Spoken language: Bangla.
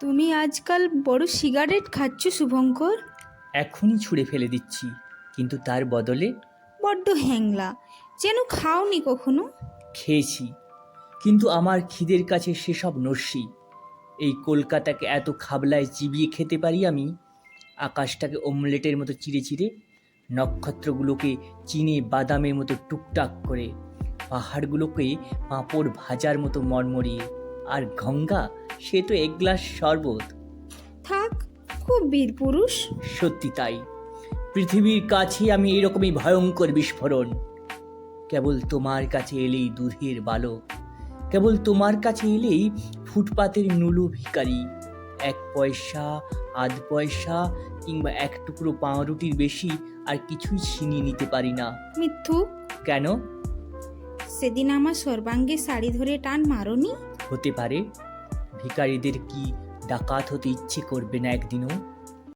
তুমি আজকাল বড় সিগারেট খাচ্ছ শুভঙ্কর? এখনই ছুঁড়ে ফেলে দিচ্ছি কিন্তু তার বদলে বড্ড হ্যাংলা। যেন খাওনি কখনো? খেয়েছি কিন্তু আমার খিদের কাছে সেসব নস্যি এই কলকাতাকে এত খাবলায় চিবিয়ে খেতে পারি আমি? আকাশটাকে অমলেটের মতো চিড়ে চিড়ে নক্ষত্রগুলোকে চিনে বাদামের মতো টুকটাক করে পাহাড়গুলোকে পাঁপড় ভাজার মতো মরমরিয়ে আর গঙ্গা সে তো এক গ্লাস শরবত। থাক খুব বীর পুরুষ। সত্যি তাই। পৃথিবীর কাছে আমি এরকমই ভয়ঙ্কর বিস্ফোরণ। কেবল তোমার কাছে এলেই দুধের বালক। কেবল তোমার কাছে এলেই ফুটপাতের নুলো ভিকারি এক পয়সা আধ পয়সা কিংবা এক টুকরো পাউরুটির বেশি আর কিছুই ছিনিয়ে নিতে পারি না। মিথ্যু। কেন? সেদিন আমার সর্বাঙ্গে শাড়ি ধরে টান মারনি? হতে পারে। ভিকারিদের কি ডাকাত হতে ইচ্ছে করবে না একদিনও?